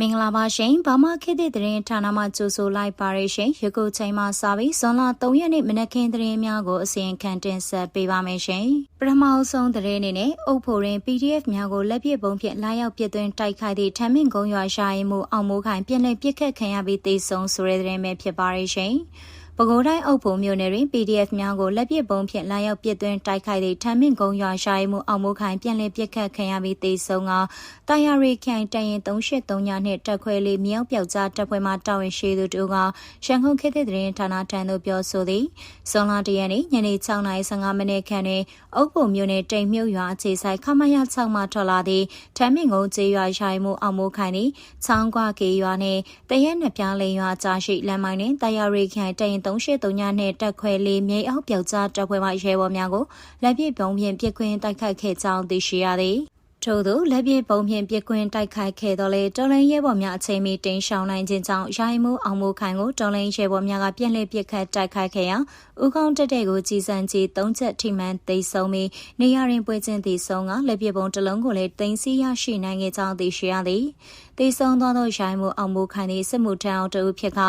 မင်္ဂလာပါရှင်ဘာမခေတ်တဲ့သတင်းဌာနမှကြိုဆိုလိုက်ပါရရှင်ယခုချိန်မှစပြီးဇွန်လ3ရက်နေ့မနက်ခင်းသတင်းများကိုအစီရင်ခံတင်ဆက်ပေးပါမယ်ရှင်ပထမအဆုံးသတင်းအနေနဲ့အုပ်ဖို့ရင် PDF များကိုလက်ပစ်ပုံဖြင့်လာရောက်ပြစ်သွင်းတိုက်ခိုက်သည့်ထမ်းမင်ကုန်းရွာရှာရင်မှုအောင်မိုးခိုင်ပြည်လည်ပြစ်ခတ်ခံရပြီးတေဆုံးဆိုတဲ့သတင်းပဲဖြစ်ပါရရှင် ပဲခူးတိုင်းအုပ်ဖို့မြို့နယ်တွင် PDF များကိုလက်ပစ်ပုံဖြင့်လာရောက်ပစ်သွင်းတိုက်ခိုက်သည့်ထမ်းမင်ကုန်းရွာရှာရီမှုအောင်မိုးခိုင်ပြန်လည်ပစ်ခတ်ခံရပြီးတေဆုံးကတာယာရီခိုင်တရင်383ညနှင့်တက်ခွဲလေးမြောက်ပြောက်ကြားတပ်ဖွဲ့မှတာဝန်ရှိသူတို့ကရှန်ကုန်ခေတ်သစ်သတင်းဌာနထံသို့ပြောဆိုသည်ဇွန်လတရက်နေ့ညနေ6:15မိနစ်ခန့်တွင်အုပ်ဖို့မြို့နယ်တိမ်မြုပ်ရွာအခြေဆိုင်ခမရ6မှထွက်လာသည့်ထမ်းမင်ကုန်းကျေးရွာရှာရီမှုအောင်မိုးခိုင်သည်ချောင်းကွာကေရွာနှင့်တရက်နှစ်ပြားလိန်ရွာကြားရှိလမ်းမိုင်းတွင်တာယာရီခိုင်တရင်383ညနှင့်တက်ခွဲလေးမြိတ်အောက်ပြောက်ကြားတပ်ဖွဲ့မှရဲဘော်များကိုလက်ပစ်ပုံဖြင့်ပြစ်ခွင်းတိုက်ခိုက်ခဲ့ကြောင်းသိရှိရသည်ထို့သောလက်ပြပုံဖြင့်ပြစ်ကွင်းတိုက်ခိုက်ခဲ့တော်လဲတော်လိုင်းရဲဘော်များအချိန်မီတင်ရှောင်နိုင်ခြင်းကြောင့်ရိုင်းမှုအောင်မှုခိုင်ကိုတော်လိုင်းရဲဘော်များကပြက်လက်ပစ်ခတ်တိုက်ခိုက်ခဲ့ရာဥကောင်းတက်တဲ့ကိုကြီးစံကြီး၃ချက်ထိမှန်သိဆုံးပြီးနေရရင်ပွဲချင်းသိဆုံးကလက်ပြပုံတစ်လုံးကိုလည်းတင်စီရရှိနိုင်ခဲ့ကြောင်းသိရှိရသည် တေဆုံးသောသောရိုင်းမှုအောင်မှုခိုင်သည့်စစ်မှုထမ်းအောင်တူဖြစ်က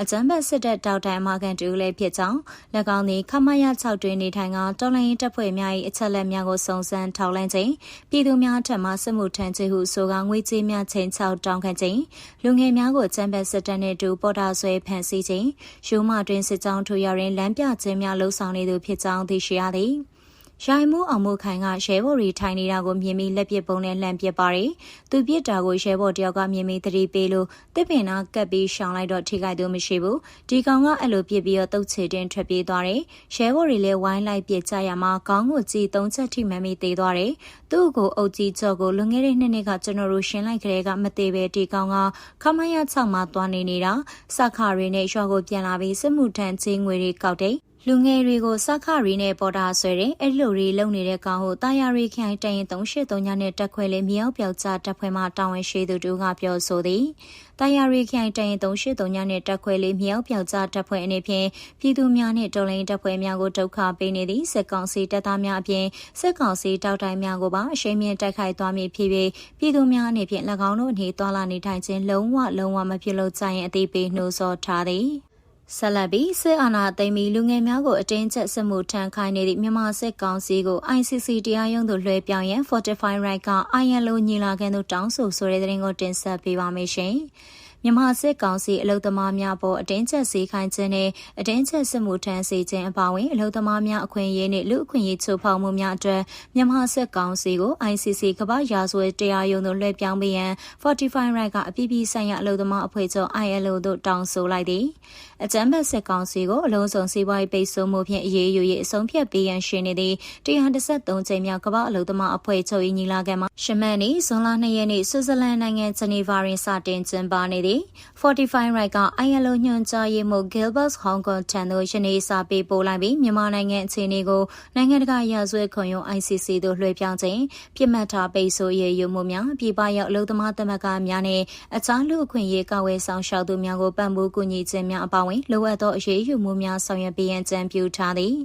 အကြမ်းဖက်စစ်တပ်တောက်တိုင်အမကန်တူလည်းဖြစ်ကြောင်း၎င်းသည်ခမရ6တွင်နေထိုင်ကတော်လိုင်းတပ်ဖွဲ့များ၏အချက်လက်များကိုစုံစမ်းထောက်လှမ်းခြင်းပြည်သူများထံမှစစ်မှုထမ်းခြင်းဟုဆိုကငွေကြေးများချိန်ချောက်တောင်းခံခြင်းလူငယ်များကိုအကြမ်းဖက်စစ်တပ်နှင့်တူပေါ်တာဆွဲဖမ်းဆီးခြင်းရိုးမတွင်စစ်ကြောင်းထူရရင်လမ်းပြခြင်းများလှုံ့ဆော်နေသူဖြစ်ကြောင်းသိရှိရသည်။ ရိုင်မှုအောင်မှုခိုင်ကရဲဘော်ရီထိုင်နေတာကိုမြင်ပြီးလက်ပစ်ပုံနဲ့လှမ်းပစ်ပါတယ်။သူပစ်တာကိုရဲဘော်တယောက်ကမြင်ပြီးသတိပေးလို့တစ်ပင်နာကပ်ပြီးရှောင်လိုက်တော့ထိခိုက်သူမရှိဘူး။ဒီကောင်ကအဲ့လိုပစ်ပြီးတော့တုတ်ချေတင်ထွက်ပြေးသွားတယ်။ရဲဘော်ရီလည်းဝိုင်းလိုက်ပစ်ကြရမှာခေါင်းကိုကြည်သုံးချက်ထိမှန်ပြီးသေးသွားတယ်။သူ့ကိုအုပ်ကြီးချော့ကိုလွန်ခဲ့တဲ့နှစ်နှစ်ကကျွန်တော်တို့ရှင်းလိုက်ကြတဲ့ကမသေးပဲဒီကောင်ကခမရ6မှာသွားနေနေတာစခါရီနဲ့ရွာကိုပြန်လာပြီးစစ်မှုထမ်းချင်းငွေတွေကောက်တယ်။ လူငယ်တွေကိုစခရီနဲ့ပေါ်တာဆွဲတယ်အဲ့လိုတွေလုံနေတဲ့ကောင်ကိုတာယာရီခိုင်တရင်383ညနဲ့တက်ခွဲလေးမြောက်ပြောက်ကြားတက်ခွဲမှာတာဝန်ရှိသူတို့ကပြောဆိုသည်တာယာရီခိုင်တရင်383ညနဲ့တက်ခွဲလေးမြောက်ပြောက်ကြားတက်ခွဲအနေဖြင့်ပြည်သူများနဲ့တော်လိုင်းတက်ခွဲများကိုဒုက္ခပေးနေသည့်စစ်ကောင်စီတပ်သားများအပြင်စစ်ကောင်စီတောက်တိုင်များကိုပါအရှိန်မြင့်တိုက်ခိုက်သွားမည်ဖြစ်ပြီးပြည်သူများအနေဖြင့်၎င်းတို့အနေသွာလာနေထိုင်ခြင်းလုံးဝလုံးဝမဖြစ်လို့ကြရင်အသေးပေးနှိုးဆော်ထားသည် ဆက်လက်ပြီးစစ်အာဏာသိမ်းပြီးလူငယ်များကိုအတင်းကျပ်စစ်မှုထမ်းခိုင်းနေသည့်မြန်မာစစ်ကောင်စီကို ICC တရားရုံးသို့လွှဲပြောင်းရန် Fortify Right က ILO ညီလာခံသို့တောင်းဆိုဆိုတဲ့သတင်းကိုတင်ဆက်ပေးပါမယ်ရှင်။ မြန်မာစစ်ကောင်စီအလုံသမားများပေါ်အတင်းချက်စီခိုင်းခြင်းနဲ့အတင်းချက်စစ်မှုထမ်းစေခြင်းအပါအဝင်အလုံသမားများအခွင့်အရေးနဲ့လူအခွင့်အရေးချိုးဖောက်မှုများအတွက်မြန်မာစစ်ကောင်စီကို ICC ကမ္ဘာရာဇဝတ်တရားရုံးသို့လွှဲပြောင်းပေးရန် Fortify Right ကအပြည်ပြည်ဆိုင်ရာအလုံသမားအဖွဲ့ချုပ် ILO တို့တောင်းဆိုလိုက်သည်အကြမ်းဖက်စစ်ကောင်စီကိုအလုံးစုံစီးပွားရေးပိတ်ဆို့မှုဖြင့်အရေးယူရေးအဆုံးဖြတ်ပေးရန်ရှိနေသည့်133ကြိမ်မြောက်ကမ္ဘာအလုံသမားအဖွဲ့ချုပ်၏ညီလာခံမှာရှမန်နီဇွန်လ2ရက်နေ့ဆွစ်ဇာလန်နိုင်ငံဂျနီဗာတွင်စတင်ကျင်းပနေသည် Fortify Right က ILO ညွှန်ကြားရေးမှူး Gilbert Hong Kong ထံသို့ယနေ့စာပေးပို့လိုက်ပြီးမြန်မာနိုင်ငံအခြေအနေကိုနိုင်ငံတကာရာဇဝတ်ခုံရုံး ICC သို့လွှဲပြောင်းခြင်းပြစ်မှတ်ထားပိတ်ဆို့ရေးယူမှုများပြည်ပရောက်အလုပ်သမားသမဂ္ဂများနဲ့အခြားလူအခွင့်အရေးကာဝယ်ဆောင်ရှောက်သူများကိုပံ့ပိုးကူညီခြင်းများအပါအဝင်လိုအပ်သောအရေးယူမှုများဆောင်ရွက်ပေးရန်ကြံပြုထားသည်။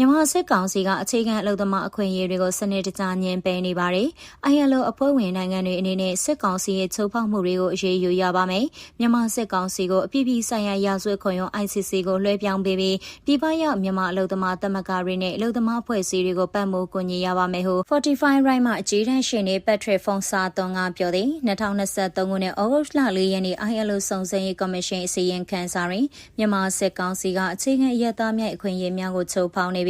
မြန်မာစစ်ကောင်စီကအခြေခံအလုပ်သမားအခွင့်အရေးတွေကိုစနစ်တကျညှင်းပယ်နေပါတယ်။ ILO အဖွဲ့ဝင်နိုင်ငံတွေအနေနဲ့စစ်ကောင်စီရဲ့ချုပ်ဖောက်မှုတွေကိုအရေးယူရပါမယ်။မြန်မာစစ်ကောင်စီကိုအပြည့်ပြည့်ဆိုင်ရာရာဇဝတ်ခွင့်ရုံး ICC ကိုလွှဲပြောင်းပေးပြီးပြည်ပရောက်မြန်မာအလုပ်သမားသမဂ္ဂတွေနဲ့အလုပ်သမားဖွဲ့စည်းတွေကိုပတ်မိုးကူညီရပါမယ်ဟု Fortify Right မှအကြီးတန်းရှင်နေ Patrick Fonsa တုံးကပြောသည်2023ခုနှစ်ဩဂုတ်လ၄ရက်နေ့ ILO စုံစမ်းရေးကော်မရှင်အစည်းအဝေးခန်းစာတွင်မြန်မာစစ်ကောင်စီကအခြေခံအရသားများအခွင့်အရေးများကိုချုပ်ဖောက်နေပြီး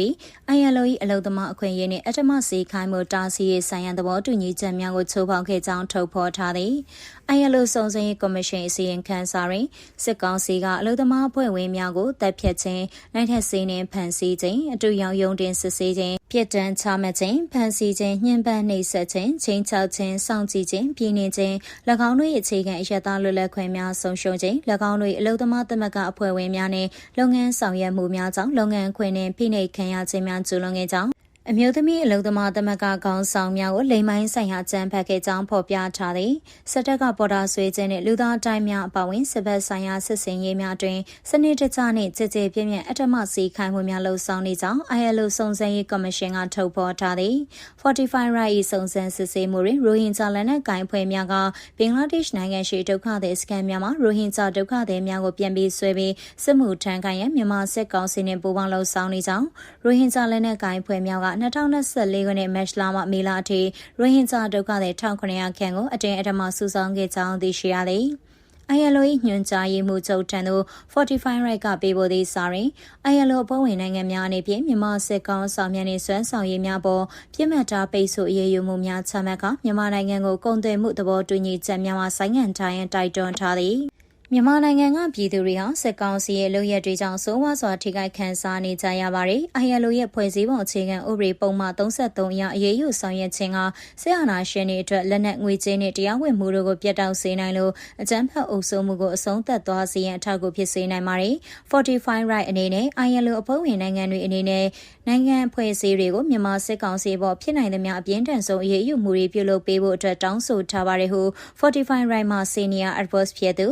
ILO ၏အလုံသမားအခွင့်အရေးနှင့်အထမစီခိုင်းမှုတားဆီးရေးဆိုင်ရာသဘောတူညီချက်များကိုချိုးဖောက်ခဲ့ကြောင်းထုတ်ဖော်ထားသည်။ ILO စုံစမ်းရေးကော်မရှင်အစည်းအဝေးခန်းစာတွင်စစ်ကောင်စီကအလုံသမားအဖွဲ့ဝင်များကိုတပ်ဖြတ်ခြင်း၊နိုင်ထက်စီးနှင့်ဖမ်းဆီးခြင်းအတူရောင်ယုံတင်စစ်ဆေးခြင်း ပြစ်ဒဏ်ချမှတ်ခြင်းဖမ်းဆီးခြင်းညှဉ်းပန်းနှိပ်စက်ခြင်းချင်းချောက်ခြင်းစောင့်ကြည့်ခြင်းပြည်နေခြင်း၎င်းတို့၏အခြေခံအရသာလွတ်လပ်ခွင့်များဆုံးရှုံးခြင်း၎င်းတို့၏အလုံသမားသမဂ္ဂအဖွဲ့ဝင်များနှင့်လုပ်ငန်းဆောင်ရွက်မှုများကြောင့်လုပ်ငန်းခွင်နှင့်ဖိနှိပ်ခံရခြင်းများကျူးလွန်ခဲ့ကြောင်း အမျိုးသမီးအလုံသမားသမဂ္ဂခေါင်းဆောင်များကိုလိမ်မိုင်းဆိုင်ရာကြမ်းဖက်ခဲ့ကြောင်းဖော်ပြထားသည်စစ်တပ်ကပေါ်တာဆွေးခြင်းနဲ့လူသားတိုင်းများအပါအဝင်စစ်ဘက်ဆိုင်ရာစစ်စင်ရေးများတွင်စနစ်တကျနှင့်ကြည်ကြည်ပြည့်ပြည့်အထမစီခိုင်မှုများလှုံ့ဆော်နေကြောင်း ILO စုံစမ်းရေးကော်မရှင်ကထုတ်ဖော်ထားသည် Fortify Right စုံစမ်းစစ်ဆေးမှုတွင်ရိုဟင်ဂျာလက်နက်ကိုင်ဖွဲ့များကဘင်္ဂလားဒေ့ရှ်နိုင်ငံရှိဒုက္ခသည်စခန်းများမှာရိုဟင်ဂျာဒုက္ခသည်များကိုပြန်ပြီးဆွဲပြီးစစ်မှုထမ်းခိုင်းရန်မြန်မာစစ်ကောင်စီနှင့်ပူးပေါင်းလှုံ့ဆော်နေကြောင်းရိုဟင်ဂျာလက်နက်ကိုင်ဖွဲ့များက2024ခုနှစ်မတ်လမှမေလအထိရိုဟင်ဂျာဒုက္ခသည်1900ခန့်ကိုအတင်းအဓမ္မစုဆောင်းခဲ့ကြောင်းသိရှိရသည်။ ILO ၏ညွှန်ကြားရေးမှူးချုပ်ထံသို့ Fortify Right ကပေးပို့သည့်စာတွင် ILO အဖွဲ့ဝင်နိုင်ငံများအနေဖြင့်မြန်မာစစ်ကောင်ဆောင်များနှင့်ဆွမ်းဆောင်ရည်များပေါ်ပြစ်မှတ်ထားပိတ်ဆို့အရေးယူမှုများချမှတ်ကမြန်မာနိုင်ငံကိုကုန်သွယ်မှုသဘောတူညီချက်များမှဆိုင်းငံ့ထားရန်တိုက်တွန်းထားသည်။ မြန်မာနိုင်ငံကပြည်သူတွေဟာစစ်ကောင်စီရဲ့လုပ်ရက်တွေကြောင့်စိုးဝါစွာထိခိုက်ခံစားနေကြရပါတယ်။ ILO ရဲ့ဖွဲ့စည်းပုံအခြေခံဥပဒေပုံမှန်33အရအရေးယူဆောင်ရွက်ခြင်းကဆရာနာရှင်တွေအတွက်လက်နက်ငွေကြေးနဲ့တရားဝင်မှုတို့ကိုပြတ်တောက်စေနိုင်လို့အကြမ်းဖက်အုပ်စိုးမှုကိုအဆုံးသတ်သွားစေရန်အထောက်အကူဖြစ်စေနိုင်ပါတယ်။ Fortify Right အနေနဲ့ ILO အဖွဲ့ဝင်နိုင်ငံတွေအနေနဲ့နိုင်ငံဖွဲ့စည်းတွေကိုမြန်မာစစ်ကောင်စီပေါ်ဖြစ်နိုင်သမျှအပြင်းထန်ဆုံးအရေးယူမှုတွေပြုလုပ်ပေးဖို့အတွက်တောင်းဆိုထားပါတယ်ဟု Fortify Right မှ Senior Advice ဖြစ်သူ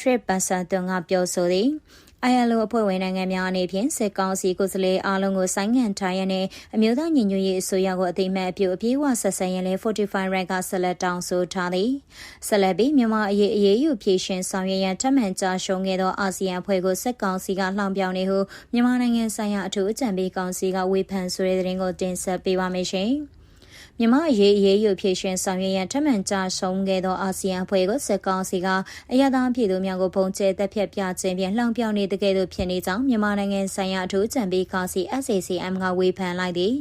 Patrick Bassatun ကပြောဆိုသည် ILO အဖွဲ့ဝင်နိုင်ငံများအနေဖြင့်စစ်ကောင်စီကိုယ်စားလှယ်အားလုံးကိုဆိုင်းငံ့ထားရန်နဲ့အမျိုးသားညီညွတ်ရေးအစိုးရကိုအသိမှတ်ပြုအပြည့်အဝဆက်ဆံရန်လဲ Fortify Rank ကဆက်လက်တောင်းဆိုထားသည်ဆက်လက်ပြီးမြန်မာအရေးအရေးယူဖြည့်ရှင်ဆောင်ရွက်ရန်ထပ်မံကြားရှုံးခဲ့သောအာဆီယံအဖွဲ့ကိုစစ်ကောင်စီကလှောင်ပြောင်နေဟုမြန်မာနိုင်ငံဆိုင်ရာအထူးအကြံပေးကောင်စီကဝေဖန်ဆိုတဲ့တဲ့ရင်ကိုတင်ဆက်ပေးပါမယ်ရှင်။ မြမအရေးအရေးယူဖြည့်ရှင်ဆောင်ရွက်ရန်ထမှန်ကြဆုံးခဲ့သောအာဆီယံအဖွဲ့ကိုစစ်ကောင်စီကအရသာပြည်သူများကိုပုံကျဲတက်ဖြတ်ပြခြင်းဖြင့်လှောင်ပြောင်နေတဲ့ကဲ့သို့ဖြစ်နေကြောင်းမြန်မာနိုင်ငံဆိုင်ရာအထူးကြံပေးကောင်စီ SACM ကဝေဖန်လိုက်သည်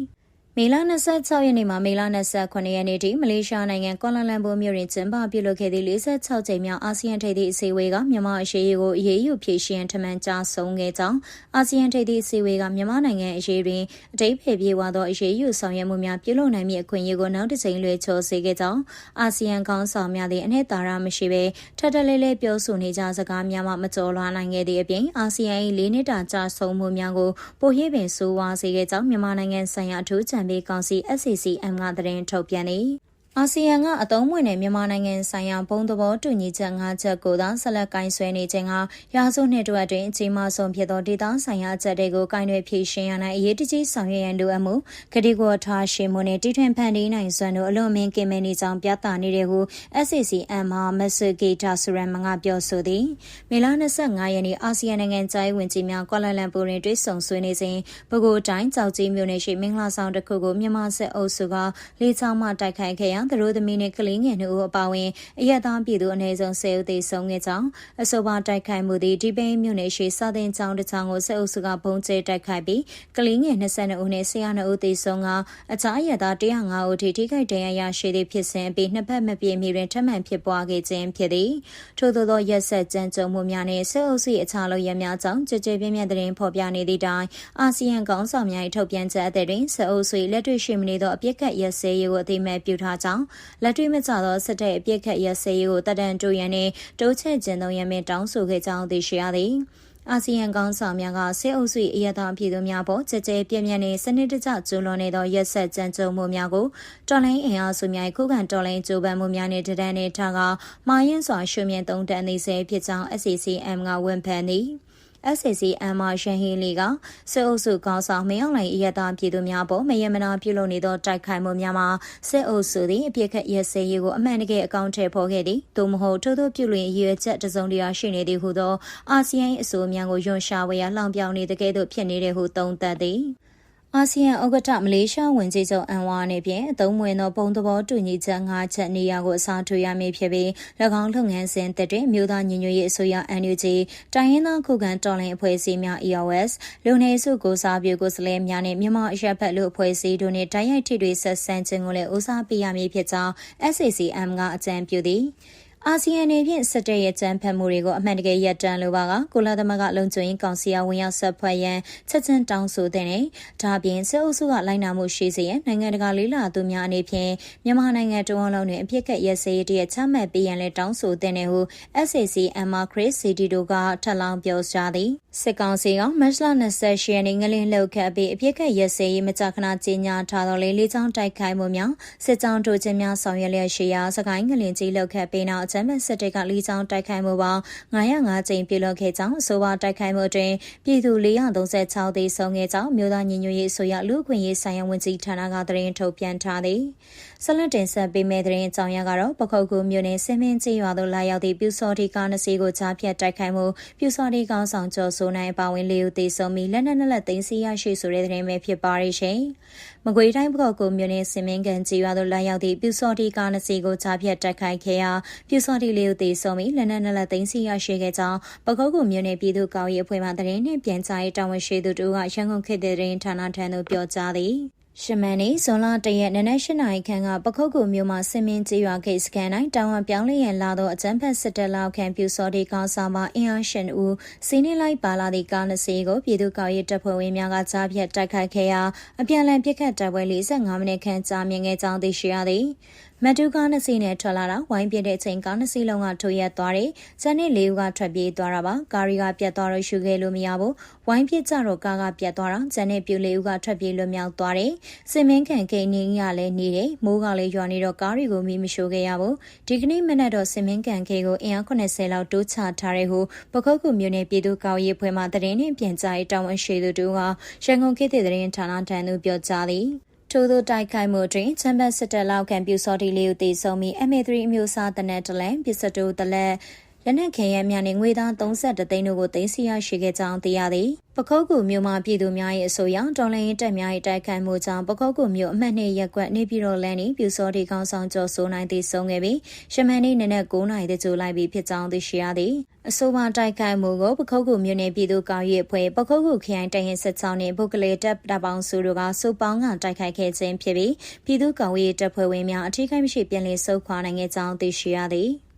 မေလ26ရက်နေ့မှာမေလ29ရက်နေ့ထိမလေးရှားနိုင်ငံကွာလာလမ်ပူမြို့တွင်ကျင်းပပြုလုပ်ခဲ့သည့်46ကြိမ်မြောက်အာဆီယံထိပ်သီးအစည်းအဝေးကမြန်မာအရေးကိုအရေးယူဖြည့်ရှင်ထမှန်ကြားဆုံးခဲ့ကြောင်းအာဆီယံထိပ်သီးအစည်းအဝေးကမြန်မာနိုင်ငံအရေးတွင်အတိတ်ဖေပြေဝသောအရေးယူဆောင်ရွက်မှုများပြုလုပ်နိုင်မည့်အခွင့်အရေးကိုနောက်တစ်ကြိမ်လွှဲချော်စေခဲ့ကြောင်းအာဆီယံခေါင်းဆောင်များသည့်အနှစ်သာရမရှိဘဲထပ်တလဲလဲပြောဆိုနေကြစကားများမှမကျော်လွှားနိုင်ခဲ့သည့်အပြင်အာဆီယံ၏လေးနှစ်တာကြာဆုံးမှုများကိုပိုရိပ်ပင်ဆိုးဝါးစေခဲ့ကြောင်းမြန်မာနိုင်ငံဆိုင်ရာအထူးကြံပေးကောင်စီ SCCM ကသတင်းထုတ်ပြန်သည် အာဆီယံကအသုံးဝင်တဲ့မြန်မာနိုင်ငံဆိုင်ရာဘုံသဘောတူညီချက်၅ချက်ကိုသာဆက်လက်ကင်ဆွဲနေခြင်းကရာစုနှစ်တွက်တွင်အကြီးမားဆုံးဖြစ်သောဒေသဆိုင်ရာအချက်တွေကိုကင်တွေဖြည့်ရှင်းရနိုင်အရေးတကြီးဆောင်ရွက်ရန်လိုအပ်မှုကတိကောထားရှိမှုနဲ့တည်ထွင်ဖန်တီးနိုင်စွမ်းတို့အလွန်မင်းကင်မနေကြောင်းပြသနေတယ်ဟု SCCM မှမက်ဆဂီတာဆူရန်မကပြောဆိုသည်မေလ25ရက်နေ့အာဆီယံနိုင်ငံခြားရေးဝန်ကြီးများကွာလာလမ်ပူတွင်တွေ့ဆုံဆွေးနွေးစဉ်ပဲခူးတိုင်းကြောက်ကြီးမြို့နယ်ရှိမင်္ဂလာဆောင်တစ်ခုကိုမြန်မာစစ်အုပ်စုကလေကြောင်းမှတိုက်ခိုက်ခဲ့ရာသူတို့သမီးနဲ့ကလေးငယ်နှစ်ဦးအပါအဝင်အရက်သားပြည်သူအနည်းဆုံး10ဦးသေဆုံးခဲ့ကြောင်းအဆိုပါတိုက်ခိုက်မှုသည်ဒီပိန်းမြို့နယ်ရှိစာသင်ကျောင်းတစ်ကျောင်းကိုစစ်အုပ်စုကဘုံကျဲတိုက်ခိုက်ပြီးကလေးငယ်22ဦးနဲ့ဆရာ2ဦးသေဆုံးကအခြားအရက်သား105ဦးထိထိခိုက်ဒဏ်ရာရရှိသည့်ဖြစ်စဉ်အပြီးနှစ်ဖက်မပြေမီတွင်ထပ်မံဖြစ်ပွားခဲ့ခြင်းဖြစ်သည်ထို့သောသောရက်ဆက်ကြမ်းကြုတ်မှုများနှင့်စစ်အုပ်စုအခြားလိုရများကြောင့်ကြကြပြင်းပြင်းသတင်းဖော်ပြနေသည့်တိုင်အာဆီယံကောင်ဆောင်များ၏ထုတ်ပြန်ချက်အသစ်တွင်စစ်အုပ်စုလက်တွေ့ရှိမနေသောအပြစ်ကတ်ရက်စဲရေးကိုအသိမဲ့ပြုထားကြောင်းလက်တွေ့မကျသောစစ်တပ်အပြစ်ခတ်ရစရေးကိုတဒံတူရန်နှင့်တိုးချဲ့ခြင်းသုံးရမင်းတောင်းဆိုခဲ့ကြောင်းသိရှိရသည်အာဆီယံကောင်ဆောင်များကစစ်အုပ်စုအရသာပြည်သူများပေါ်ကြကြဲပြင်းပြင်းနဲ့စနစ်တကျကျူးလွန်နေသောရက်ဆက်ကြမ်းကြုတ်မှုများကိုတော်လိုင်းအင်အားစုများခုခံတော်လိုင်းကြိုးပမ်းမှုများနဲ့တဒံနဲ့ထားကမာရင်စွာရှုမြင်သုံးတန်နေစေဖြစ်ကြောင်း SCCM ကဝန်ဖန်သည် SCCM မှရန်ဟီလီကစစ်အုပ်စုကောင်းဆောင်မင်းအောင်လှိုင်အရသာပြည်သူများပေါ်မယမနာပြုလုပ်နေသောတိုက်ခိုက်မှုများမှာစစ်အုပ်စုသည်အပြစ်ခတ်ရစရေးကိုအမှန်တကယ်အကောင့်ထဲပေါ်ခဲ့သည်သို့မဟုတ်ထို့သောပြုလွင်ရည်ရွယ်ချက်တစုံတရာရှိနေသည်ဟုသောအာဆီယံအစိုးရများကိုယွန်ရှာဝေရလှောင်ပြောင်နေတဲ့ကဲ့သို့ဖြစ်နေတဲ့ဟုသုံးသပ်သည် အာဆီယံဥက္ကဋ္ဌမလေးရှားဝန်ကြီးချုပ်အန်ဝါနေဖြင့်အသုံးဝင်သောပုံသဘောတူညီချက်၅ချက်နေရာကိုအစားထိုးရမည်ဖြစ်ပြီး၎င်းလုပ်ငန်းစဉ်တက်တဲ့မြို့သားညီညွတ်ရေးအစိုးရ NUG တိုင်းရင်းသားခုခံတော်လှန်အဖွဲ့အစည်းများ EOS လူနေစုကိုစားပြုကိုစလဲများနဲ့မြန်မာအရက်ဖက်လူအဖွဲ့အစည်းတို့နှင့်တိုက်ရိုက်ထိတွေ့ဆက်ဆံခြင်းကိုလည်းဦးစားပေးရမည်ဖြစ်ကြောင်း SACM ကအကြံပြုသည် အာဆီယံနေဖြင့်စစ်တပ်ရဲ့ကြမ်းဖက်မှုတွေကိုအမှန်တကယ်ရပ်တန့်လိုပါကကုလသမဂ္ဂလုံခြုံရေးကောင်စီအဝင်ရောက်ဆက်ဖွဲ့ရန်ချက်ချင်းတောင်းဆိုတဲ့နဲ့ဒါပြင်စစ်အုပ်စုကလိုက်နာမှုရှိစေရန်နိုင်ငံတကာလေးလာသူများအနေဖြင့်မြန်မာနိုင်ငံတဝန်လုံးတွင်အပြစ်ကက်ရက်စဲတရချမှတ်ပေးရန်လည်းတောင်းဆိုတဲ့နဲ့ဟု SAC အမခရစ်စီတီတို့ကထပ်လောင်းပြောကြားသည်စစ်ကောင်စီကမတ်လ28ရက်နေ့ငလင်းလောက်ခတ်ပြီးအပြစ်ကက်ရက်စဲရေးမကြာခဏကြီးညာထားတော်လေးလေးချောင်းတိုက်ခိုက်မှုများစစ်ကြောင်းတို့ချင်းများဆောင်ရွက်လျက်ရှိရာစကိုင်းငလင်းကြီးလောက်ခတ်ပြီးနောက်အကြမ်းဖက်စစ်တပ်ကလေးချောင်းတိုက်ခိုက်မှုပေါင်း905ကြိမ်ပြုလုပ်ခဲ့ကြောင်းအဆိုပါတိုက်ခိုက်မှုတွင်ပြည်သူ436သေဆုံးခဲ့ကြောင်းမြို့သားညီညွတ်ရေးဆိုရလူ့အခွင့်အရေးဆိုင်ရာဝန်ကြီးဌာနကသတင်းထုတ်ပြန်ထားသည်ဆက်လက်တင်ဆက်ပေးမယ့်သတင်းအကြောင်းအရာကတော့ပခုတ်ကူမြို့နယ်စင်မင်းကျေးရွာသို့လာရောက်သည့်ပြူစော်ဒီကားနှစ်စီးကိုကြားဖြတ်တိုက်ခိုက်မှုပြူစော်ဒီကောင်းဆောင်ကျော်စိုးနိုင်ပါဝင်လေးဦးသေဆုံးပြီးလက်နက်နဲ့လက်သိမ်းစီရရှိဆိုတဲ့သတင်းပဲဖြစ်ပါရဲ့ရှင်။မကွေတိုင်းပခုတ်ကူမြို့နယ်စင်မင်းကန်ကျေးရွာသို့လာရောက်သည့်ပြူစော်ဒီကားနှစ်စီးကိုကြားဖြတ်တိုက်ခိုက်ခဲ့ရာပြူစော်ဒီလေးဦးသေဆုံးပြီးလက်နက်နဲ့လက်သိမ်းစီရရှိခဲ့ကြောင်းပခုတ်ကူမြို့နယ်ပြည်သူ့ကောင်းရေးအဖွဲ့မှသတင်းနှင့်ပြန်ကြားရေးတာဝန်ရှိသူတို့ကရန်ကုန်ခေတ်တဲ့သတင်းဌာနထံသို့ပြောကြားသည်။ရှမန်နေဇွန်လတရက်နနက်၈နာရီခန့်ကပခုတ်ကူမြို့မှာဆင်မင်းကြီးရွာဂိတ်စကန်တိုင်းတောင်ဝပြောင်းလျက်လာသောအကြမ်းဖက်စစ်တပ်လောက်ခံပြူစော်ဒီကောင်းဆောင်မှအင်အားရှင်ဦးစီးနေလိုက်ပါလာသည့်ကားနှစ်စီးကိုပြည်သူ့ကောက်ရေးတပ်ဖွဲ့ဝင်များကကြားဖြတ်တိုက်ခိုက်ခဲ့ရာအပြန်အလှန်ပစ်ခတ်တိုက်ပွဲ45မိနစ်ခန့်ကြာမြင့်ခဲ့ကြောင်းသိရှိရသည် မတူကားနှစ်စီးနဲ့ထွက်လာတာဝိုင်းပြတဲ့အချိန်ကားနှစ်စီးလုံးကထိုးရက်သွားတယ်။ဇန်နဲ့လေးဦးကထွက်ပြေးသွားတာပါ။ကားရီကပြတ်သွားတော့ရှုခဲ့လို့မရဘူး။ဝိုင်းပြကြတော့ကားကပြတ်သွားတာဇန်နဲ့ပြူလေးဦးကထွက်ပြေးလွတ်မြောက်သွားတယ်။စင်မင်းခံကိန်းနေရလည်းနေတယ်။မိုးကလည်းရွာနေတော့ကားတွေကိုမီးမရှို့ခဲ့ရဘူး။ဒီကနေ့မနက်တော့စင်မင်းခံကိန်းကိုအင်အား80လောက်တိုးချထားတဲ့ဟုပခုတ်ကူမြို့နယ်ပြည်သူ့ကောက်ရေးဖွဲ့မှတရင်နှင့်ပြန်ကြားရေးတာဝန်ရှိသူတို့ကရန်ကုန်ခေတ်တဲ့တရင်ဌာနထံသို့ပြောကြားသည်။ ထို့သောတိုက်ခိုက်မှုတွင်ချမ်ဘတ်စစ်တပ်လောက်ခံပြူစော်တီလေးကိုတေဆုံးပြီး MA3 အမျိုးအစားတနက်တလန်ပစ္စတိုတလက် လက်နက်ခဲယမ်းများနှင့်ငွေသား32သိန်းတို့ကိုသိမ်းဆည်းရရှိခဲ့ကြောင်းသိရသည်။ပခုတ်ကူမြို့မှာပြည်သူများရဲ့အဆိုအရတော်လိုင်းတပ်များ၏တိုက်ခိုက်မှုကြောင့်ပခုတ်ကူမြို့အမှတ်နှစ်ရက်ကွက်နေပြည်တော်လမ်း၏ပြူစောတီကောင်ဆောင်ကျော်စိုးနိုင်သည့်ဆုံးခဲ့ပြီးရှမန်နေ့နနက်9:00နာရီတကြိုလိုက်ပြီးဖြစ်ကြောင်းသိရှိရသည်။အဆိုပါတိုက်ခိုက်မှုကိုပခုတ်ကူမြို့နယ်ပြည်သူ့ကောင်းရေးအဖွဲ့ပခုတ်ကူခရိုင်တရင်စစ်ချောင်းနှင့်ပုဂ္ဂလေတပ်တပ်ပေါင်းစုတို့ကစုပေါင်းကတိုက်ခိုက်ခဲ့ခြင်းဖြစ်ပြီးပြည်သူ့ကောင်းရေးတပ်ဖွဲ့ဝင်များအထူးကိမရှိပြန်လည်ဆုတ်ခွာနိုင်ခဲ့ကြောင်းသိရှိရသည်။